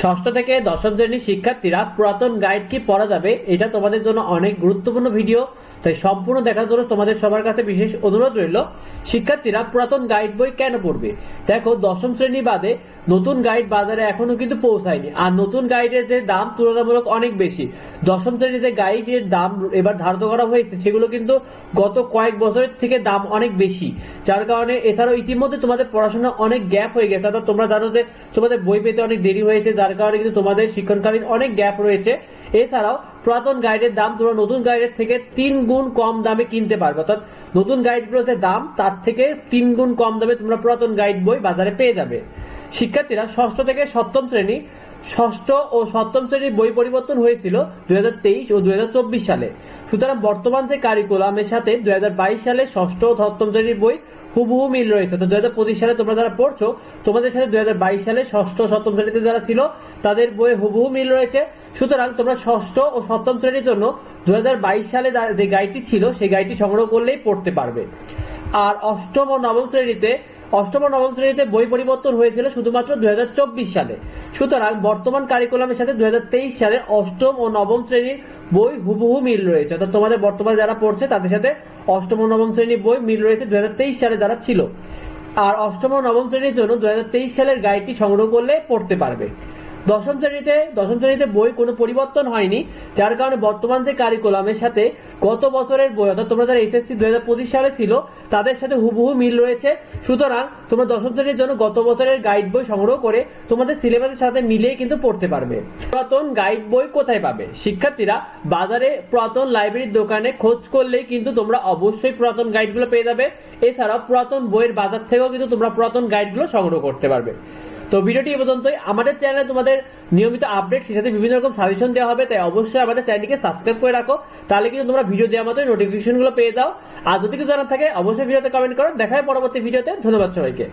ষষ্ঠ থেকে দশম শ্রেণির শিক্ষার্থীরা পুরাতন গাইড কি পড়া যাবে, এটা তোমাদের জন্য অনেক গুরুত্বপূর্ণ ভিডিও। তাই সম্পূর্ণ দেখার জন্য তোমাদের সবার কাছে বিশেষ অনুরোধ রইল, শিক্ষার্থীরা পুরাতন গাইড বই কেন পড়বে? দেখো, দশম শ্রেণি বাদে নতুন গাইড বাজারে এখনও কিন্তু পৌঁছায়নি। আর নতুন গাইডের যে দাম তুলনামূলক অনেক বেশি। দশম শ্রেণির যে গাইডের দাম এবার ধার্য করা হয়েছে, সেগুলো কিন্তু গত কয়েক বছরের থেকে দাম অনেক বেশি। যার কারণে এছাড়াও ইতিমধ্যে তোমাদের পড়াশোনা অনেক গ্যাপ হয়ে গেছে। অর্থাৎ তোমরা জানো যে তোমাদের বই পেতে অনেক দেরি হয়েছে যার কারণে কিন্তু তোমাদের শিক্ষণকালীন অনেক গ্যাপ রয়েছে। এছাড়াও পুরাতন গাইডের দাম তোমরা নতুন গাইডের থেকে তিন গুণ কম দামে কিনতে পারবে। অর্থাৎ নতুন গাইডগুলোর যে দাম, তার থেকে তিন গুণ কম দামে তোমরা পুরাতন গাইড বই বাজারে পেয়ে যাবে। শিক্ষার্থীরা ষষ্ঠ থেকে সপ্তম শ্রেণি ষষ্ঠ ও সপ্তম শ্রেণির বই পরিবর্তন হয়েছিল দু হাজার তেইশ ও দু হাজার চব্বিশ সালে। সুতরাং বর্তমান যে কারিকুলামের সাথে দু হাজার বাইশ সালে ষষ্ঠ ও সপ্তম শ্রেণির বই হুবহু মিল রয়েছে। তো দুই সালে তোমরা যারা পড়ছো, তোমাদের সাথে দুই হাজার বাইশ সালে ষষ্ঠ সপ্তম শ্রেণীতে যারা ছিল, তাদের বই হুবহু মিল রয়েছে। সুতরাং তোমরা ষষ্ঠ ও সপ্তম শ্রেণির জন্য দুই হাজার বাইশ সালে যে গাইডটি ছিল, সেই গাইডটি সংগ্রহ করলেই পড়তে পারবে। আর অষ্টম ও নবম শ্রেণীতে অষ্টম ও নবম শ্রেণীতে বই পরিবর্তন হয়েছিল শুধুমাত্র দু হাজার চব্বিশ সালে। সুতরাং বর্তমান কারিকুলামের সাথে দুই সালের অষ্টম ও নবম শ্রেণির বই হুবহু মিল রয়েছে। অর্থাৎ তোমাদের বর্তমানে যারা পড়ছে, তাদের সাথে অষ্টম ও নবম শ্রেণির বই মিল রয়েছে দুই হাজার তেইশ সালে যারা ছিল। আর অষ্টম ও নবম শ্রেণির জন্য দুই হাজার তেইশ সালের গাইডটি সংগ্রহ করলে পড়তে পারবে। দশম শ্রেণীতে দশম শ্রেণীতে বই কোনো পরিবর্তন হয়নি, যার কারণে বর্তমান যে কারিকুলামের সাথে গত বছরের বই, অর্থাৎ তোমরা যারা এইচএসসি দু হাজার পঁচিশ সালে ছিল, তাদের সাথে হুবহু মিল রয়েছে। সুতরাং তোমরা দশম শ্রেণির জন্য গত বছরের গাইড বই সংগ্রহ করে তোমাদের সিলেবাসের সাথে মিলিয়ে কিন্তু পড়তে পারবে। পুরাতন গাইড বই কোথায় পাবে? শিক্ষার্থীরা বাজারে পুরাতন লাইব্রেরির দোকানে খোঁজ করলেই কিন্তু তোমরা অবশ্যই পুরাতন গাইডগুলো পেয়ে যাবে। এছাড়াও পুরাতন বইয়ের বাজার থেকেও কিন্তু তোমরা পুরাতন গাইডগুলো সংগ্রহ করতে পারবে। তো ভিডিওটি এই পর্যন্তই। আমাদের চ্যানেলে তোমাদের নিয়মিত আপডেট সাথে বিভিন্ন রকম সাজেশন দেওয়া হবে, তাই অবশ্যই আমাদের চ্যানেলটিকে সাবস্ক্রাইব করে রাখো। তাহলে কিন্তু তোমরা ভিডিও দেওয়া মতো নোটিফিকেশনগুলো পেয়ে যাও। আর যদি কিছু জানার থাকে, অবশ্যই ভিডিওতে কমেন্ট করো। দেখা হয় পরবর্তী ভিডিওতে ধন্যবাদ সবাইকে।